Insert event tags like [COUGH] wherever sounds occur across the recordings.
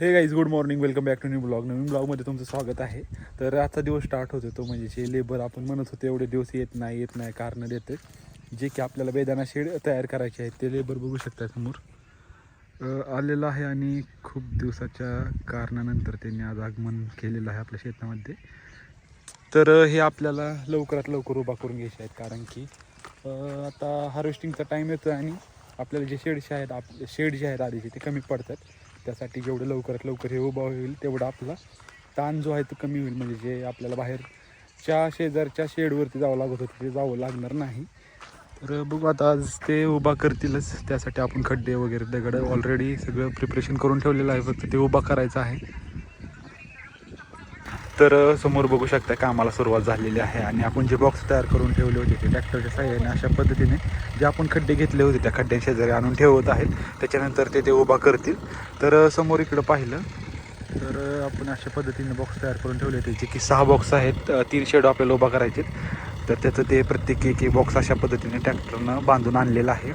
Hey guys good morning welcome back to new blog नवीन ब्लॉगमध्ये तुमचं स्वागत आहे. तर आजचा दिवस स्टार्ट होतो तो म्हणजे जे लेबर आपण म्हणत होतो एवढे दिवस येत नाही येत नाही कारणं देते. जे की आपल्याला बेदाना शेड तयार करायचे आहेत ते लेबर बघू शकता समोर. आलेलं आहे आणि खूप दिवसाच्या कारणानंतर त्यांनी आज आगमन केलेलं आहे आपल्या शेतामध्ये. तर हे आपल्याला लवकरात लवकर उभा करून घ्यायचे आहेत कारण की आता हार्वेस्टिंगचा टाईम येतो आणि आपल्याला जे शेडशे आहेत आप शेड जे आहेत आधीचे ते कमी पडतात. त्यासाठी जेवढं लवकरात लवकर हे उभा होईल तेवढा आपला ताण जो आहे तो कमी होईल. म्हणजे जे आपल्याला बाहेरच्या शेजारच्या शेडवरती जावं लागत होतं ते जावं लागणार नाही. तर बघू आता आज ते उभा करतीलच. त्यासाठी आपण खड्डे वगैरे दगड ऑलरेडी सगळं प्रिपरेशन करून ठेवलेलं आहे. फक्त ते उभा करायचं आहे. तर समोर बघू शकता कामाला सुरुवात झालेली आहे आणि आपण जे बॉक्स तयार करून ठेवले होते ते ट्रॅक्टरच्या साह्याने अशा पद्धतीने जे आपण खड्डे घेतले होते त्या खड्ड्यांच्या शेजारी आणून ठेवत आहेत. त्याच्यानंतर ते ते उभा करतील. तर समोर इकडं पाहिलं तर आपण अशा पद्धतीने बॉक्स तयार करून ठेवले होते. जे की सहा बॉक्स आहेत तीन शेड आपल्याला उभा करायचे तर त्याचं ते प्रत्येक एक बॉक्स अशा पद्धतीने ट्रॅक्टरनं बांधून आणलेलं आहे.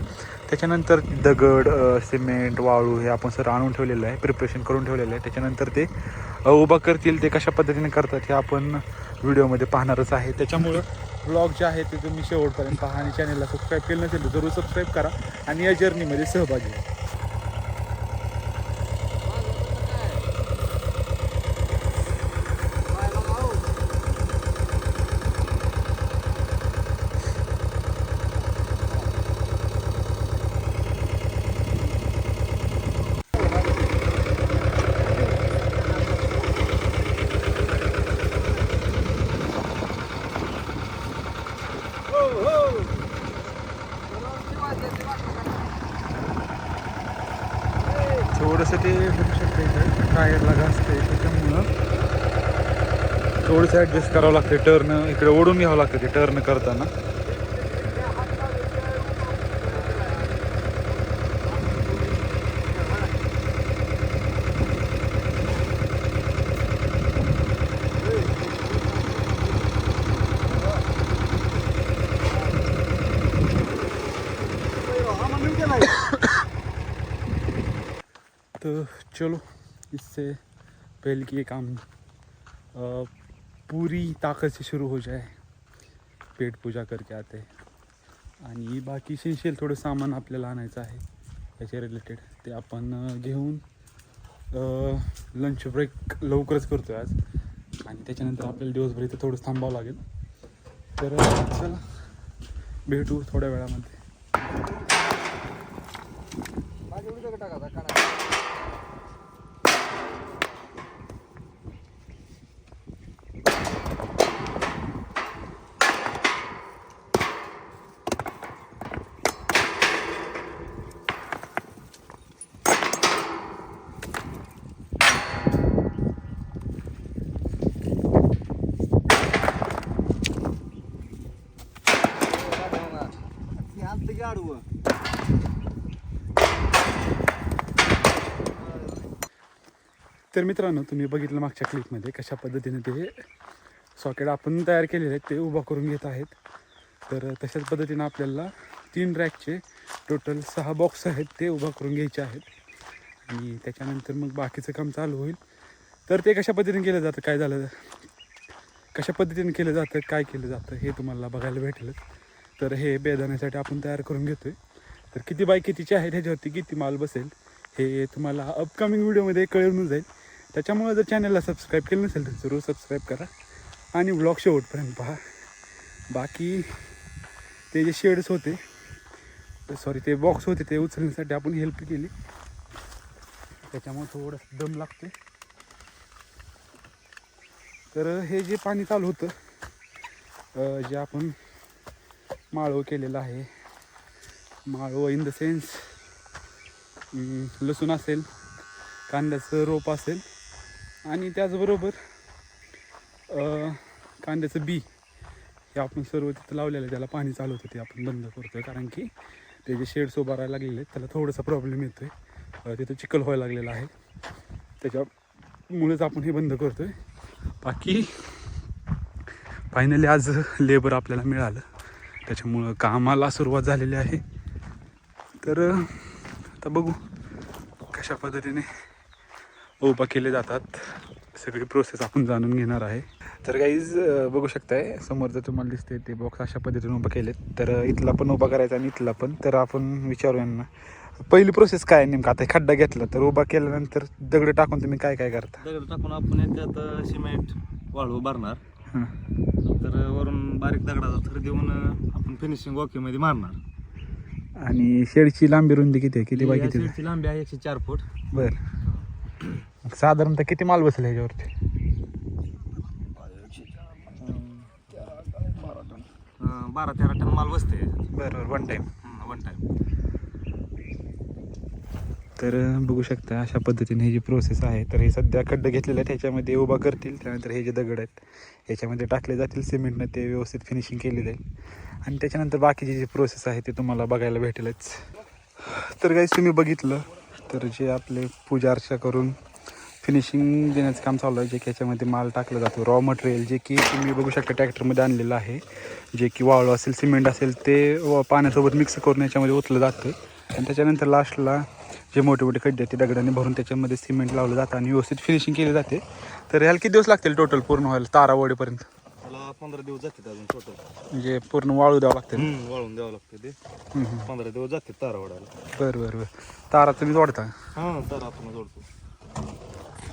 त्याच्यानंतर दगड सिमेंट वाळू हे आपण सर आणून ठेवलेलं आहे प्रिपरेशन करून ठेवलेलं आहे. त्याच्यानंतर ते उभं उभा करतील ते कशा पद्धतीने करतात हे आपण व्हिडिओमध्ये पाहणारच आहे. त्याच्यामुळं ब्लॉग जे आहे ते तुम्ही शेवटपर्यंत पहा आणि चॅनलला सबस्क्राईब केलं नसेल तर जरूर सबस्क्राईब करा आणि या जर्नीमध्ये सहभागी व्हा. थोडंसं ते बघू शकता इथं. टायरला घासते त्याच्यामुळं. थोडंसं ॲडजस्ट करावं लागते टर्न इकडे ओढून घ्यावं लागतं ते टर्न करताना तो चलो इससे पहले कि ये काम पूरी ताकत से शुरू हो जाए पेट पूजा करके आते आणि बाकी इसेन्शियल थोडं सामान आपल्याला आणायचं आहे त्याच्या रिलेटेड ते आपण घेऊन लंच ब्रेक लवकरच करतो आहे आज. आणि त्याच्यानंतर आपल्याला दिवसभर इथं थोडं थांबावं लागेल. तर चला भेटू थोड्या वेळामध्ये. तर मित्रांनो तुम्ही बघितलं मागच्या क्लिपमध्ये कशा पद्धतीने ते सॉकेट आपण तयार केलेले आहेत ते उभा करून घेत आहेत. तर तशाच पद्धतीनं आपल्याला तीन रॅकचे टोटल सहा बॉक्स आहेत ते उभा करून घ्यायचे आहेत. आणि त्याच्यानंतर मग बाकीचं काम चालू होईल. तर ते कशा पद्धतीने केलं जातं काय झालं कशा पद्धतीने केलं जातं काय केलं जातं हे तुम्हाला बघायला भेटेलच तर हे बेदाण्यासाठी आपण तयार करून घेतो आहे तर किती बाय कितीचे आहेत ह्याच्यावरती किती माल बसेल हे तुम्हाला अपकमिंग व्हिडिओमध्ये कळून जाईल. त्याच्यामुळे जर चॅनलला सबस्क्राईब केलं नसेल तर जरूर सबस्क्राईब करा. आणि ब्लॉग शेवटपर्यंत पहा. बाकी ते जे शेड्स होते सॉरी ते बॉक्स होते ते उचलण्यासाठी आपण हेल्प केली. त्याच्यामुळे थोडंसं दम लागते तर हे जे पाणी चालू होतं जे आपण माळव केलेलं आहे माळव इन द सेन्स लसूण असेल कांद्याचं रोप असेल आणि त्याचबरोबर कांद्याचं बी हे आपण सर्व तिथं लावलेलं आहे. त्याला पाणी चालू होतं ते आपण बंद करतो आहे कारण की ते जे शेड्स उभारायला लागलेले आहेत त्याला थोडासा प्रॉब्लेम येतो आहे तिथं चिखल व्हायला लागलेला आहे. त्याच्यामुळेच आपण हे बंद करतो आहे बाकी फायनली आज लेबर आपल्याला मिळालं. त्याच्यामुळं कामाला सुरुवात झालेली आहे. तर आता बघू कशा पद्धतीने उभा केले जातात. सगळी प्रोसेस आपण जाणून घेणार आहे. तर काहीच बघू शकताय समोर जर तुम्हाला दिसते ते बॉक्स अशा पद्धतीने उभा केलेत. तर इथला पण उभा करायचा आणि इथला पण. तर आपण विचारू यांना पहिली प्रोसेस काय आहे नेमकं? आता खड्डा घेतला तर उभा केल्यानंतर दगड टाकून तुम्ही काय काय करता? दगड टाकून आपण याच्यात सिमेंट वाळू भरणार. तर वरून बारीक दगडाचा थर देऊन आपण फिनिशिंगमध्ये मारणार. आणि शेडची लांबी रुंदी किती आहे? किती बाय या किती शेडची लांबी आहे एकशे चार फूट. बर. [CLEARS THROAT] साधारणतः किती माल बसेल ह्याच्यावरती? अं, बारा तेरा टन माल बसते बरोबर वन टाईम वन टाइम तर बघू शकता अशा पद्धतीने ही जी प्रोसेस आहे तर हे सध्या खड्डे घेतलेले आहेत ह्याच्यामध्ये उभा करतील त्यानंतर हे जे दगड आहेत ह्याच्यामध्ये टाकले जातील सिमेंटनं ते व्यवस्थित फिनिशिंग केली जाईल आणि त्याच्यानंतर बाकीची जी प्रोसेस आहे ते तुम्हाला बघायला भेटेलच. तर काही तुम्ही बघितलं तर जे आपले पूजा अर्चा करून फिनिशिंग देण्याचं काम चालू आहे जे की ह्याच्यामध्ये माल टाकला जातो. रॉ मटेरियल जे की तुम्ही बघू शकता ट्रॅक्टरमध्ये आणलेलं आहे. जे की वाळू असेल सिमेंट असेल ते व पाण्यासोबत मिक्स करून याच्यामध्ये ओतलं जातं. आणि त्याच्यानंतर लास्टला जे मोठे मोठे खड्डे ते दगडाने भरून त्याच्यामध्ये सिमेंट लावलं जातं आणि व्यवस्थित फिनिशिंग केली जाते. तर ह्याला किती दिवस लागतील टोटल पूर्ण व्हायला? तारावडीपर्यंत पंधरा दिवस जातात अजून टोटल म्हणजे पूर्ण वाळू द्यावं लागतील वाळून द्यावं लागतं ते. पंधरा दिवस जाते तारा वडायला बरं बरं बरं. तारा तुम्ही जोडता हां तारा आपण जोडतो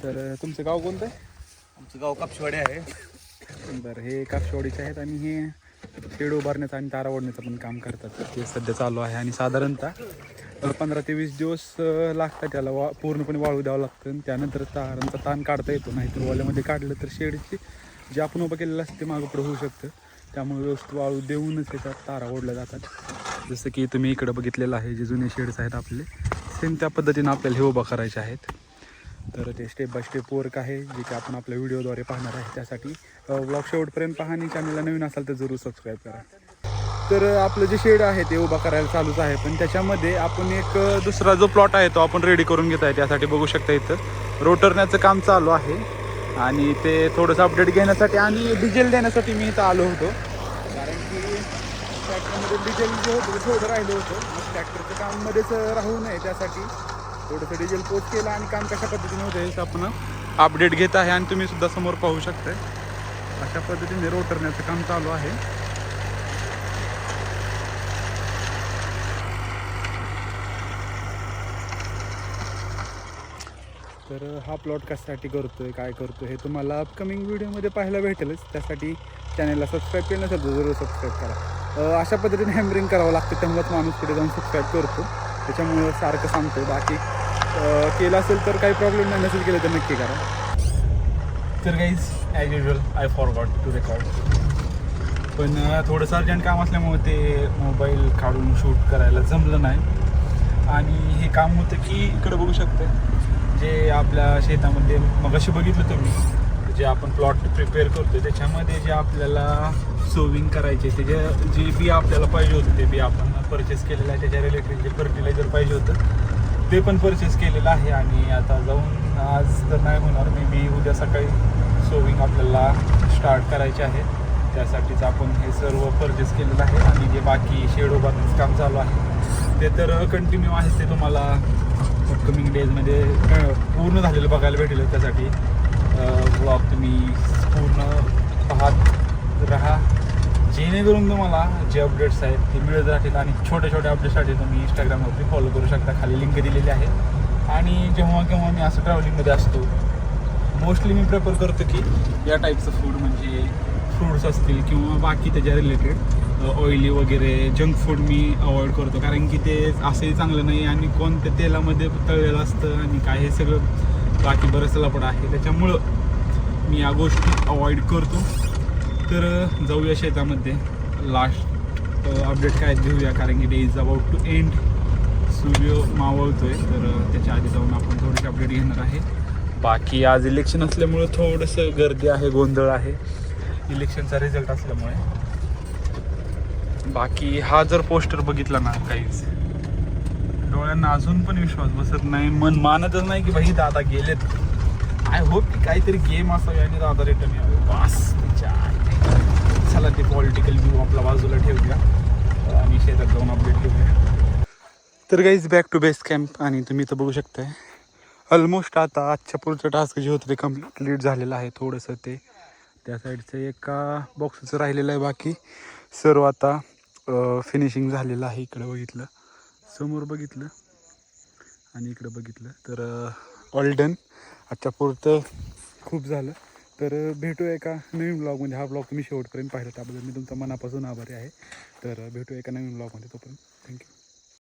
तर तुमचं गाव कोणतं? आहे आमचं गाव कापशेवाडी आहे. बरं हे कापशेवाडीचे आहेत आणि हे शेड उभारण्याचं आणि तारा ओढण्याचं पण काम करतात. तर ते सध्या चालू आहे आणि साधारणतः पंधरा ते वीस दिवस अ, लागतात त्याला वा पूर्णपणे वाळू द्यावं लागतं आणि त्यानंतर तारांचा ताण काढता येतो. नाहीतर वाल्यामध्ये काढलं तर शेडची जे आपण उभं केलेलं असतं ते मागं पुढं होऊ शकतं. त्यामुळे व्यवस्थित वाळू देऊनच त्याच्यात तारा ओढल्या जातात. जसं की तुम्ही इकडं बघितलेलं आहे जे जुने शेड्स आहेत आपले सेम त्या पद्धतीनं आपल्याला हे उभा करायचे आहेत. तर ते स्टेप बाय स्टेप वर्क आहे जे की आपण आपल्या व्हिडिओद्वारे पाहणार आहे. त्यासाठी ब्लॉग शेवटपर्यंत पहा आणि चॅनलला नवीन असाल तर जरूर सबस्क्राईब करा. तर आपलं जे शेड आहे ते उभा करायला चालूच आहे. पण त्याच्यामध्ये आपण एक दुसरा जो प्लॉट आहे तो आपण रेडी करून घेत आहे. त्यासाठी बघू शकता इथं. रोटरण्याचं काम चालू आहे. आणि ते थोडंसं अपडेट घेण्यासाठी आणि डिझेल देण्यासाठी मी इथं आलो होतो. कारण की ट्रॅक्टरमध्ये डिझेल जे होतं ते थोडं राहिलं होतं. मग ट्रॅक्टरचं काम मध्येच राहू नये त्यासाठी. थोडंसं डिझेल पोच केलं आणि काम कशा पद्धतीने होतं हे आपण अपडेट घेत आहे आणि तुम्ही सुद्धा समोर पाहू शकता अशा पद्धतीने रोटरण्याचं काम चालू आहे. तर हा प्लॉट कशासाठी करतो आहे काय करतो हे तुम्हाला अपकमिंग व्हिडिओमध्ये पाहायला भेटेलच. त्यासाठी चॅनलला सबस्क्राईब केलं नसेल तर जरूर सबस्क्राईब करा. अशा पद्धतीने हॅमरिंग करावं लागतं तेव्हाच माणूस पुढे जाऊन सबस्क्राईब करतो. त्याच्यामुळं सारखं सांगतो बाकी केलं असेल तर काही प्रॉब्लेम नाही नसेल केलं तर नक्की करा. तर काहीच as usual I forgot to record पण थोडंसं अर्जंट काम असल्यामुळे ते मोबाईल काढून शूट करायला जमलं नाही. आणि हे काम होतं की इकडे बघू शकतं जे आपल्या शेतामध्ये मग अशी बघितलं तुम्ही जे आपण प्लॉट प्रिपेअर करतो त्याच्यामध्ये जे आपल्याला सोविंग करायचे ते जे जे बी आपल्याला पाहिजे होतं ते बी आपण परचेस केलेलं आहे त्याच्या रिलेटेड जे फर्टिलायझर पाहिजे होतं ते पण परचेस केलेलं आहे. आणि आता जाऊन आज तर नाही होणार मे बी उद्या सकाळी सोविंग आपल्याला स्टार्ट करायचे आहे. त्यासाठीच आपण हे सर्व परचेस केलेलं आहे. आणि जे बाकी शेड उभारण्याचं काम चालू आहे ते तर कंटिन्यू आहे ते तुम्हाला अपकमिंग डेजमध्ये पूर्ण झालेलं बघायला भेटेल त्यासाठी. ब्लॉग तुम्ही पूर्ण पाहत राहा. जेणेकरून तुम्हाला जे अपडेट्स आहेत ते मिळत राहतील आणि छोट्या छोट्या अपडेट्ससाठी तुम्ही इंस्टाग्रामवरती फॉलो करू शकता. खाली लिंक दिलेली आहे. आणि जेव्हा केव्हा मी असं ट्रॅव्हलिंगमध्ये असतो मोस्टली मी प्रेफर करतो की या टाईपचं फूड म्हणजे फ्रूट्स असतील किंवा बाकी त्याच्या रिलेटेड ऑइली वगैरे जंक फूड मी अवॉइड करतो. कारण की ते असंही चांगलं नाही आणि कोणत्या तेलामध्ये तळलेलं असतं आणि काय हे सगळं बाकी बरंच लपड आहे. त्याच्यामुळं मी या गोष्टी अवॉइड करतो. तर जाऊया शेतामध्ये. लास्ट अपडेट काय घेऊया कारण की day is about to end सूर्य आहे तर त्याच्या आधी जाऊन आपण थोडीशी अपडेट घेणार आहे. बाकी आज इलेक्शन असल्यामुळं थोडंसं गर्दी आहे गोंधळ आहे. इलेक्शनचा रिझल्ट असल्यामुळे. बाकी हा जर पोस्टर बघितला ना काहीच डोळ्यांना अजून पण विश्वास बसत नाही मन मानतच नाही की भाई दादा गेलेत. आय होप की काहीतरी गेम असावी आणि दादा रिटर्न यावे. बास चला ते पॉलिटिकल व्ह्यू आपला बाजूला ठेवूया. आणि शेतात जाऊन अपडेट घेऊया. तर guys back to base camp आणि तुम्ही तर बघू शकताय. ऑलमोस्ट आता आजच्या पुढचं टास्क जे होतं ते कंप्लीट झालेलं आहे थोडंसं ते. त्या साईडचं एका बॉक्सचं राहिलेलं आहे बाकी. सर्व आता फिनिशिंग झालेलं आहे इकडं बघितलं. समोर बघितलं आणि इकडं बघितलं. तर ऑल डन आजच्या पुरतं खूप झालं. तर भेटू भेटूया एका नवीन ब्लॉगमध्ये हा ब्लॉग तुम्ही शेवटपर्यंत पाहिला. त्याबद्दल मी तुमचा मनापासून आभारी आहे. तर भेटू भेटूया एका नवीन ब्लॉगमध्ये तोपर्यंत. थँक्यू